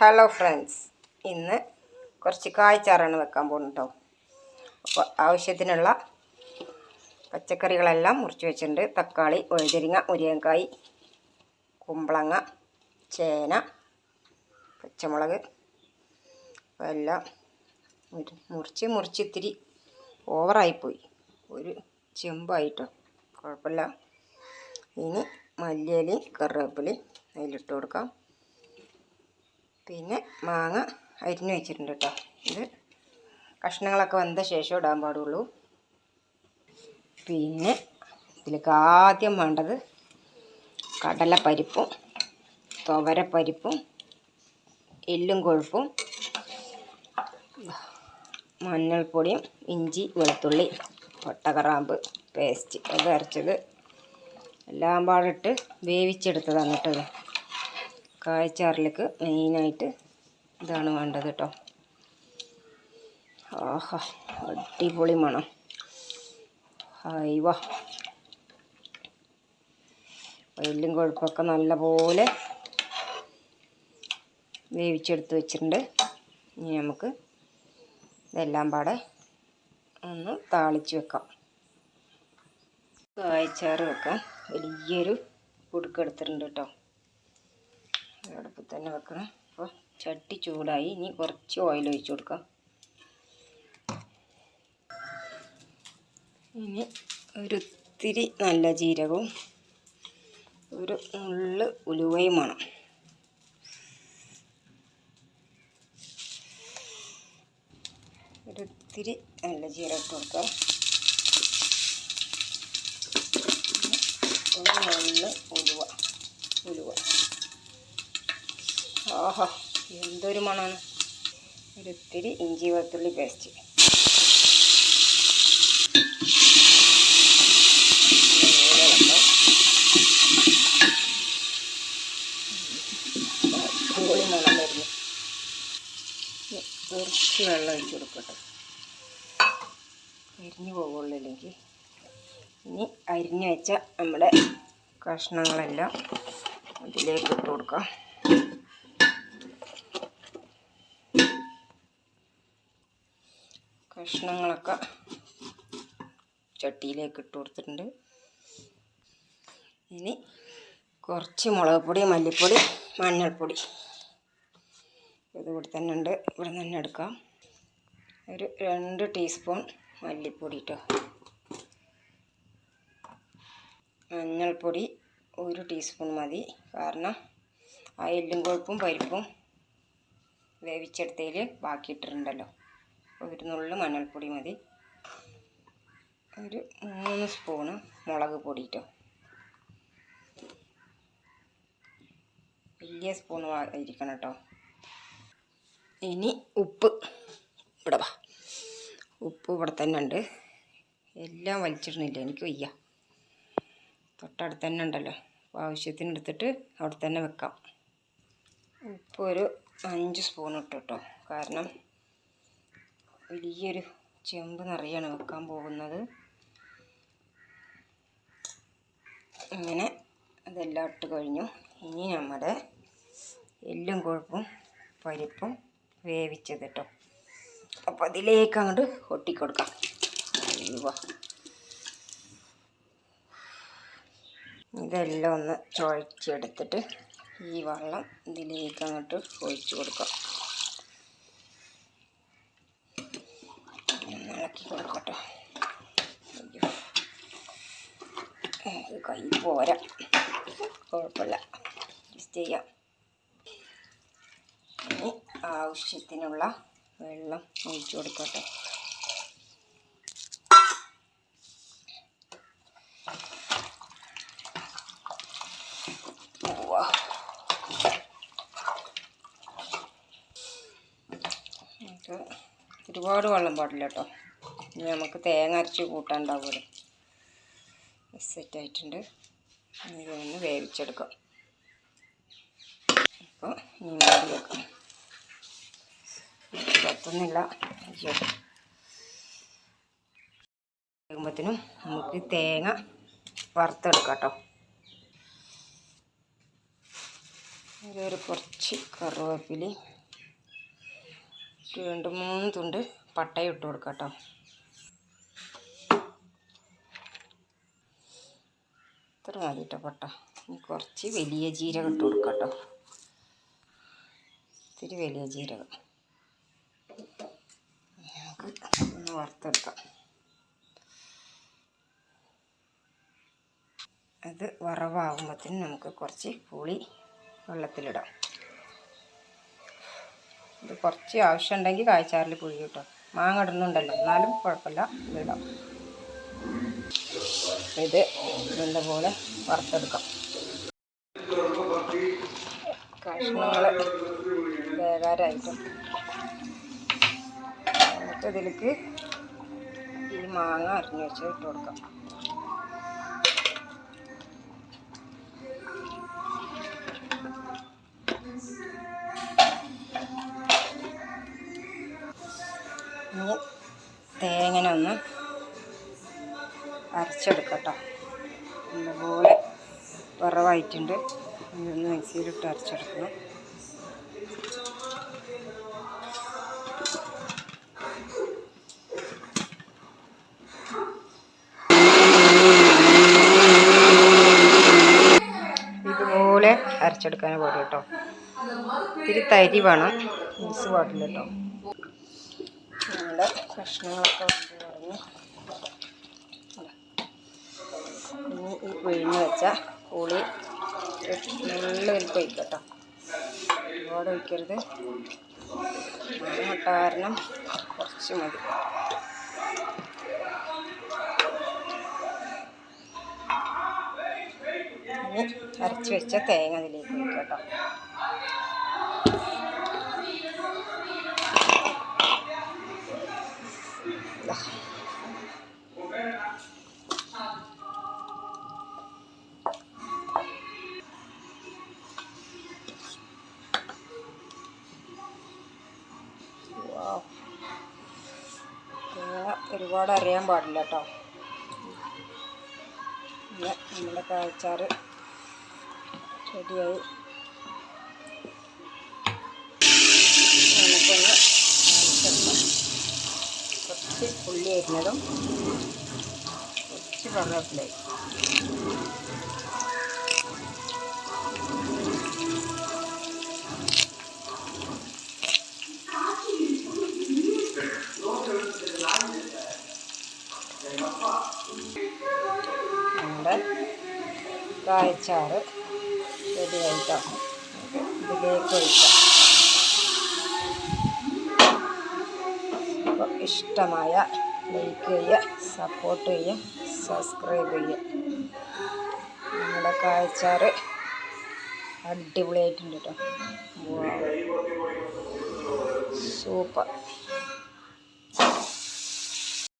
Hello friends ഇന്ന് കുറച്ച് കായ്ച്ചാറാണ് വെക്കാൻ പോകുന്നത് കേട്ടോ അപ്പോൾ ആവശ്യത്തിനുള്ള പച്ചക്കറികളെല്ലാം മുറിച്ച് വെച്ചിട്ടുണ്ട്. തക്കാളി വഴുതിരിങ്ങ മുരിങ്ങക്കായി കുമ്പളങ്ങ ചേന പച്ചമുളക് എല്ലാം മുറിച്ച് മുറിച്ച് ഇത്തിരി ഓവറായിപ്പോയി ഒരു ചെമ്പായിട്ടോ കുഴപ്പമില്ല. ഇനി മല്ലിയിലയും കറിവേപ്പിലയും അതിലിട്ട് കൊടുക്കാം. പിന്നെ മാങ്ങ അരിഞ്ഞു വെച്ചിട്ടുണ്ട് കേട്ടോ. ഇത് കഷ്ണങ്ങളൊക്കെ വന്ന ശേഷം ഇടാൻ പാടുള്ളൂ. പിന്നെ ഇതിലേക്ക് ആദ്യം വേണ്ടത് കടലപ്പരിപ്പും തുവരപ്പരിപ്പും എല്ലും കൊഴുപ്പും മഞ്ഞൾപ്പൊടിയും ഇഞ്ചി വെളുത്തുള്ളി പൊട്ടകറാമ്പ് പേസ്റ്റ് അത് അരച്ചത്. എല്ലാം പാടിട്ട് വേവിച്ചെടുത്തതാണ് കേട്ടത് കായച്ചാറിലേക്ക് മെയിനായിട്ട് ഇതാണ് വേണ്ടത് കേട്ടോ. ആഹാ അടിപൊളി മണം. ഹൈവ. എല്ലും കൊഴുപ്പൊക്കെ നല്ലപോലെ വേവിച്ചെടുത്ത് വെച്ചിട്ടുണ്ട്. ഇനി നമുക്ക് ഇതെല്ലാം പാടെ ഒന്ന് താളിച്ച് വെക്കാം. കായച്ചാറ് വെക്കാൻ വലിയൊരു കുടുക്കെടുത്തിട്ടുണ്ട് കേട്ടോ. അടുപ്പിൽ തന്നെ വെക്കണം. അപ്പോൾ ചട്ടി ചൂടായി. ഇനി കുറച്ച് ഓയിൽ ഒഴിച്ചു കൊടുക്കാം. ഇനി ഒരുത്തിരി നല്ല ജീരകവും ഒരു നുള്ള് ഉലുവയും വേണം. ഒരിത്തിരി നല്ല ജീരകം കൊടുക്കാം. ഒരു നുള്ള് ഉലുവ ഉലുവ. ആഹാ എന്തൊരു മണമാണ് ഒരിത്തിരി ഇഞ്ചി വെളുത്തുള്ളി പേസ്റ്റ്. അടിപൊളി കുറച്ച് വെള്ളം ഒഴിച്ചു കൊടുക്കട്ടെ. അരിഞ്ഞു പോകുള്ളൂ അല്ലെങ്കിൽ ഇനി അരിഞ്ഞു വെച്ച നമ്മുടെ കഷ്ണങ്ങളെല്ലാം അതിലേക്ക് ഇട്ട് കൊടുക്കാം. കഷ്ണങ്ങളൊക്കെ ചട്ടിയിലേക്ക് ഇട്ട് കൊടുത്തിട്ടുണ്ട്. ഇനി കുറച്ച് മുളക് പൊടി മല്ലിപ്പൊടി മഞ്ഞൾപ്പൊടി. ഇത് ഇവിടെ തന്നെ ഉണ്ട്. ഇവിടെ തന്നെ എടുക്കാം. ഒരു രണ്ട് ടീസ്പൂൺ മല്ലിപ്പൊടി കേട്ടോ മഞ്ഞൾപ്പൊടി ഒരു ടീസ്പൂൺ മതി. കാരണം ആ എല്ലും കൊഴുപ്പും പരിപ്പും വേവിച്ചെടുത്തതിൽ ബാക്കിയിട്ടിട്ടുണ്ടല്ലോ. അപ്പോൾ ഒരു നുള്ളു മഞ്ഞൾപ്പൊടി മതി. ഒരു മൂന്ന് സ്പൂണ് മുളക് പൊടി വലിയ സ്പൂൺ ഇരിക്കണം കേട്ടോ ഇനി ഉപ്പ്. ഇവിടെ വാ. ഉപ്പ് ഇവിടെ തന്നെ ഉണ്ട്. എല്ലാം വലിച്ചിടുന്നില്ല? എനിക്ക് വയ്യ. തൊട്ടടുത്ത് തന്നെ ഉണ്ടല്ലോ. അപ്പോൾ ആവശ്യത്തിന് എടുത്തിട്ട് അവിടെ തന്നെ വെക്കാം. ഉപ്പ് ഒരു അഞ്ച് സ്പൂൺ ഇട്ടു കേട്ടോ കാരണം വലിയൊരു ചെമ്പ് നിറയാണ് വെക്കാൻ പോകുന്നത്. അങ്ങനെ അതെല്ലാം ഇട്ട് കഴിഞ്ഞു. ഇനി നമ്മുടെ എല്ലും കൊഴുപ്പും പരിപ്പും വേവിച്ചത് കേട്ടോ. അപ്പോൾ അതിലേക്ക് അങ്ങോട്ട് ഒട്ടിക്കൊടുക്കാം. ഇതെല്ലാം ഒന്ന് ചുഴച്ചെടുത്തിട്ട് ഈ വെള്ളം ഇതിലേക്ക് അങ്ങോട്ട് ഒഴിച്ചു കൊടുക്കാം ഒന്ന് ഇളക്കി കൊടുക്കട്ടെ അയ്യോ ഏ, ഇത് കൈ പോരാ. കുഴപ്പമില്ല. ജസ്റ്റ് ചെയ്യാം. ഇനി ആവശ്യത്തിനുള്ള വെള്ളം ഒഴിച്ചു കൊടുക്കട്ടെ. ഒരുപാട് വെള്ളം പാടില്ല കേട്ടോ. ഇനി നമുക്ക് തേങ്ങ അരച്ച് കൂട്ടാണ്ടാവുമല്ലോ സെറ്റായിട്ടുണ്ട് ഇതൊന്ന് വേവിച്ചെടുക്കാം. അപ്പോൾ ഇനി മൂടി വെക്കാം കത്തുന്നില്ല അയ്യോ. നമുക്ക് തേങ്ങ വറുത്തെടുക്കാം കേട്ടോ. ഒരു കുറച്ച് കറിവേപ്പിലയും രണ്ട് മൂന്ന് തുണ്ട് പട്ടയും ഇട്ട് കൊടുക്കാം കേട്ടോ. ഇത്ര മതി കേട്ടോ പട്ട. ഇനി കുറച്ച് വലിയ ജീരകം ഇട്ട് കൊടുക്കട്ടോ കേട്ടോ. ഇത്തിരി വലിയ ജീരകം. നമുക്ക് ഒന്ന് വറുത്തെടുക്കാം. അത് വറവാകുമ്പോഴത്തേനും നമുക്ക് കുറച്ച് പുളി വെള്ളത്തിലിടാം. ഇത് കുറച്ച് ആവശ്യമുണ്ടെങ്കിൽ കാഴ്ചാറിൽ പുളി കിട്ടും മാങ്ങ ഇടുന്നുണ്ടല്ലോ എന്നാലും കുഴപ്പമില്ല ഇതിടാം. ഇത് നല്ലപോലെ വറുത്തെടുക്കാം. കഷ്ണങ്ങൾ വേകാരായിട്ടും ഈ മാങ്ങ അരിഞ്ഞു വെച്ച് ഇട്ട് കൊടുക്കാം. തേങ്ങന ഒന്ന് അരച്ചെടുക്കട്ടോ. നല്ലപോലെ വറവായിട്ടുണ്ട്. ഇതൊന്ന് മിക്സിയിലിട്ട് അരച്ചെടുക്കണം. ഇതുപോലെ അരച്ചെടുക്കാൻ പാടും കേട്ടോ. ഇത്തിരി തരി വേണം. മിക്സ് പാടില്ല കേട്ടോ. നമ്മുടെ കഷ്ണങ്ങളൊക്കെ വന്ന് തുടങ്ങി ഇനി ഈ പിഴിഞ്ഞ് വെച്ച പുളി നല്ല വലിപ്പം ഒഴിക്കട്ടോ ഒരുപാട് ഒഴിക്കരുത്. മുട്ട കാരണം കുറച്ച് മതി. അരച്ച് വെച്ച തേങ്ങ അതിലേക്ക് ഒഴിക്കട്ടോ Wow. ഒരുപാട് അറിയാൻ പാടില്ല കേട്ടോ നമ്മുടെ കാഴ്ചാറ് റെഡിയായി. കുറച്ച് ഉള്ളി അരിഞ്ഞതും കുറച്ച് കറിവേപ്പിലയും. കായച്ചാറ് റെഡി ആയിട്ടോ? ഇതിലേക്ക് ഒഴിക്കാം. അപ്പോൾ ഇഷ്ടമായ ലൈക്ക് ചെയ്യുക സപ്പോർട്ട് ചെയ്യുക സബ്സ്ക്രൈബ് ചെയ്യുക. നമ്മുടെ കായച്ചാറ് അടിപൊളിയായിട്ടുണ്ട് കേട്ടോ. സൂപ്പർ.